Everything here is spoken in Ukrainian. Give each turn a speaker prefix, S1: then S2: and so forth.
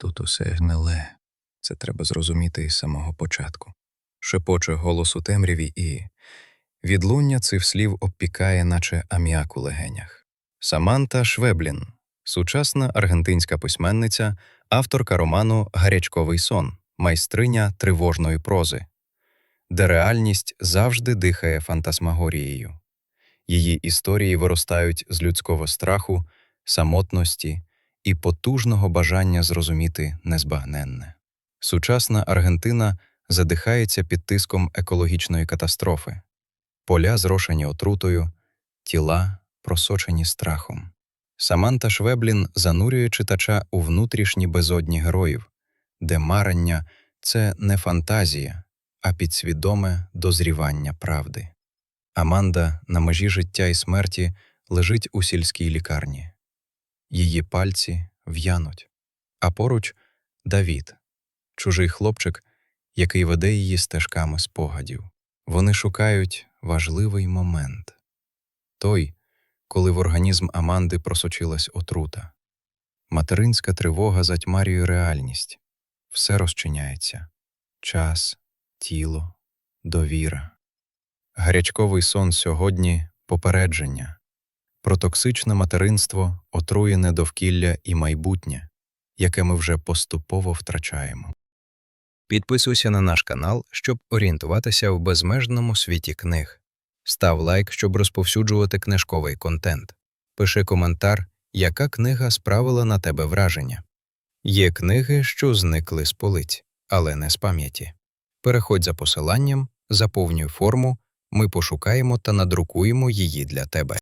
S1: Тут усе гниле. Це треба зрозуміти із самого початку. Шепоче голос у темряві і відлуння цих слів обпікає, наче аміак у легенях. Саманта Швеблін, сучасна аргентинська письменниця, авторка роману Гарячковий сон, майстриня тривожної прози, де реальність завжди дихає фантасмагорією. Її історії виростають з людського страху, самотності і потужного бажання зрозуміти незбагненне. Сучасна Аргентина задихається під тиском екологічної катастрофи, поля зрошені отрутою, тіла просочені страхом. Саманта Швеблін занурює читача у внутрішні безодні героїв, де марення це не фантазія, а підсвідоме дозрівання правди. Аманда на межі життя і смерті лежить у сільській лікарні. Її пальці в'януть, а поруч Давід, чужий хлопчик, який веде її стежками спогадів. Вони шукають важливий момент той, коли в організм Аманди просочилась отрута. Материнська тривога затьмарює реальність, все розчиняється час, тіло, довіра. Гарячковий сон сьогодні попередження про токсичне материнство, отруєне довкілля і майбутнє, яке ми вже поступово втрачаємо. Підписуйся на наш канал, щоб орієнтуватися в безмежному світі книг. Став лайк, щоб розповсюджувати книжковий контент. Пиши коментар, яка книга справила на тебе враження. Є книги, що зникли з полиць, але не з пам'яті. Переходь за посиланням, заповнюй форму, ми пошукаємо та надрукуємо її для тебе.